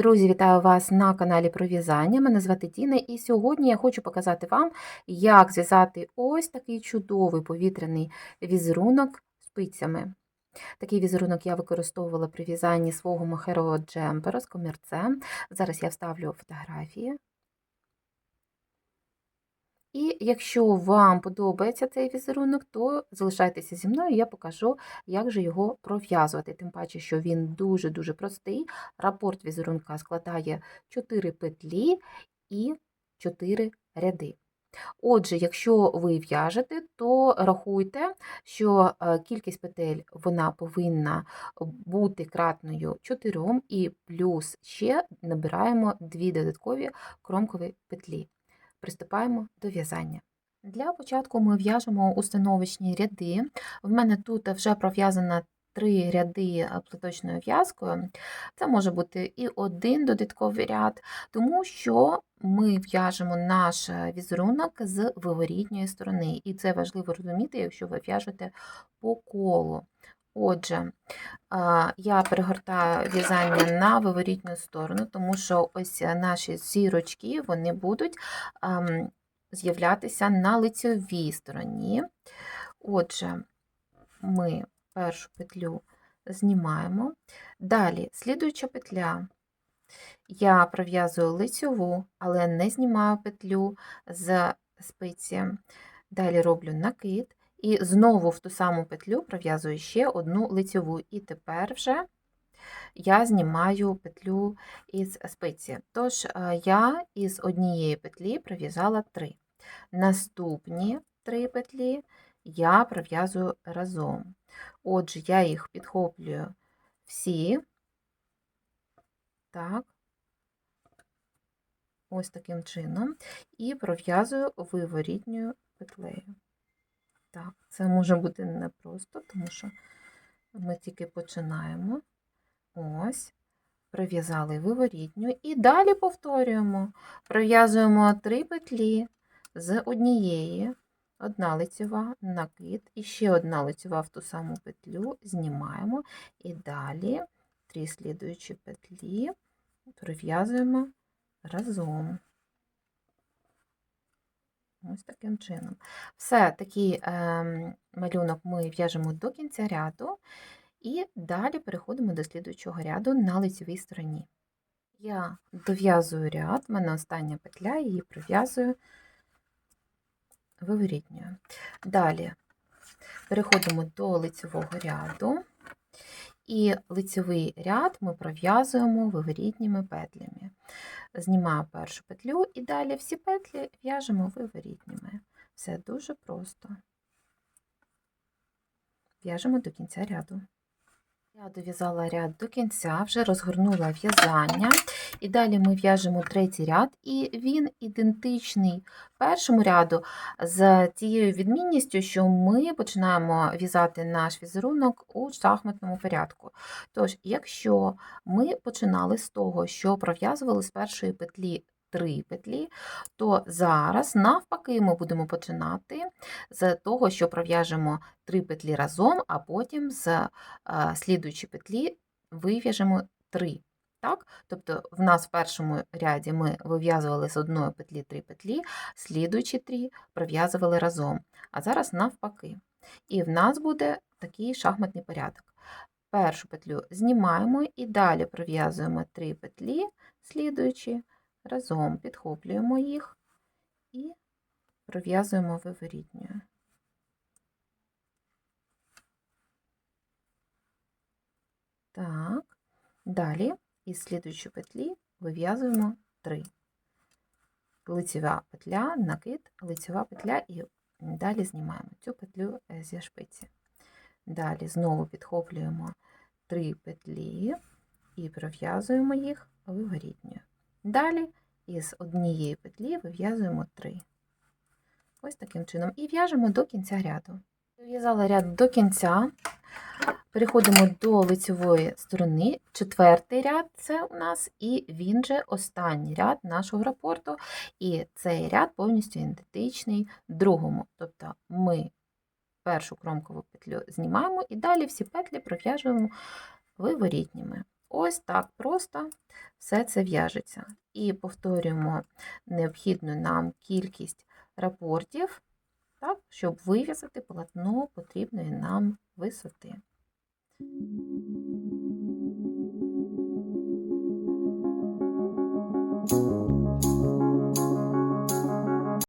Друзі, вітаю вас на каналі про в'язання. Мене звати Тіна, і сьогодні я хочу показати вам, як зв'язати ось такий чудовий повітряний візерунок спицями. Такий візерунок я використовувала при в'язанні свого мохерового джемпера з комірцем. Зараз я вставлю фотографії. І якщо вам подобається цей візерунок, то залишайтеся зі мною, я покажу, як же його пров'язувати. Тим паче, що він дуже-дуже простий. Рапорт візерунка складає 4 петлі і 4 ряди. Отже, якщо ви в'яжете, то рахуйте, що е, кількість петель вона повинна бути кратною 4, і плюс ще набираємо 2 додаткові кромкові петлі приступаємо до в'язання. Для початку ми в'яжемо установочні ряди. В мене тут вже пров'язано три ряди платочною в'язкою. Це може бути і один додатковий ряд, тому що ми в'яжемо наш візерунок з виворітньої сторони. І це важливо розуміти, якщо ви в'яжете по колу. Отже, я перегортаю в'язання на виворітню сторону, тому що ось наші зірочки вони будуть з'являтися на лицьовій стороні. Отже, ми першу петлю знімаємо. Далі, слідуюча петля, я пров'язую лицьову, але не знімаю петлю з спиці. Далі роблю накид. І знову в ту саму петлю пров'язую ще одну лицьову. І тепер вже я знімаю петлю із спиці. Тож, е, я із однієї петлі пров'язала три. Наступні три петлі я пров'язую разом. Отже, я їх підхоплюю всі, так, ось таким чином, і пров'язую виворітньою петлею. Так, це може бути непросто, тому що ми тільки починаємо. Ось, пров'язали виворітню і далі повторюємо. Пров'язуємо три петлі з однієї, одна лицева, накид, і ще одна лицева в ту саму петлю, знімаємо і далі три слідуючі петлі пров'язуємо разом. Ось таким чином. Все, такий е, малюнок ми в'яжемо до кінця ряду, і далі переходимо до слідуючого ряду на лицевій стороні. Я дов'язую ряд, в мене остання петля, її прив'язую виворітньою. Далі переходимо до лицевого ряду, і лицевий ряд ми пров'язуємо виворітніми петлями знімаю першу петлю і далі всі петлі в'яжемо виворітніми. Все дуже просто. В'яжемо до кінця ряду. Я дов'язала ряд до кінця, вже розгорнула в'язання, і далі ми в'яжемо третій ряд, і він ідентичний першому ряду з тією відмінністю, що ми починаємо в'язати наш візерунок у шахматному порядку. Тож, якщо ми починали з того, що пров'язували з першої петлі три петлі, то зараз, навпаки, ми будемо починати з того, що пров'яжемо три петлі разом, а потім з е, слідуючої петлі вив'яжемо три. Так? Тобто в нас в першому ряді ми вив'язували з одної петлі три петлі, слідуючі три пров'язували разом. А зараз навпаки. І в нас буде такий шахматний порядок. Першу петлю знімаємо і далі пров'язуємо три петлі, слідуючі, разом підхоплюємо їх і пров'язуємо виворітньою. Так, далі із слідуючої петлі вив'язуємо 3. Лицева петля, накид, лицева петля і далі знімаємо цю петлю е, зі шпиці. Далі знову підхоплюємо 3 петлі і пров'язуємо їх виворітньою. Далі із однієї петлі вив'язуємо 3. Ось таким чином. І в'яжемо до кінця ряду. В'язала ряд до кінця, переходимо до лицевої сторони. Четвертий ряд це у нас, і він же останній ряд нашого рапорту. І цей ряд повністю ідентичний другому. Тобто ми першу кромкову петлю знімаємо і далі всі петлі пров'яжуємо виворітніми. Ось так просто все це в'яжеться. І повторюємо необхідну нам кількість рапортів, так, щоб вив'язати полотно потрібної нам висоти.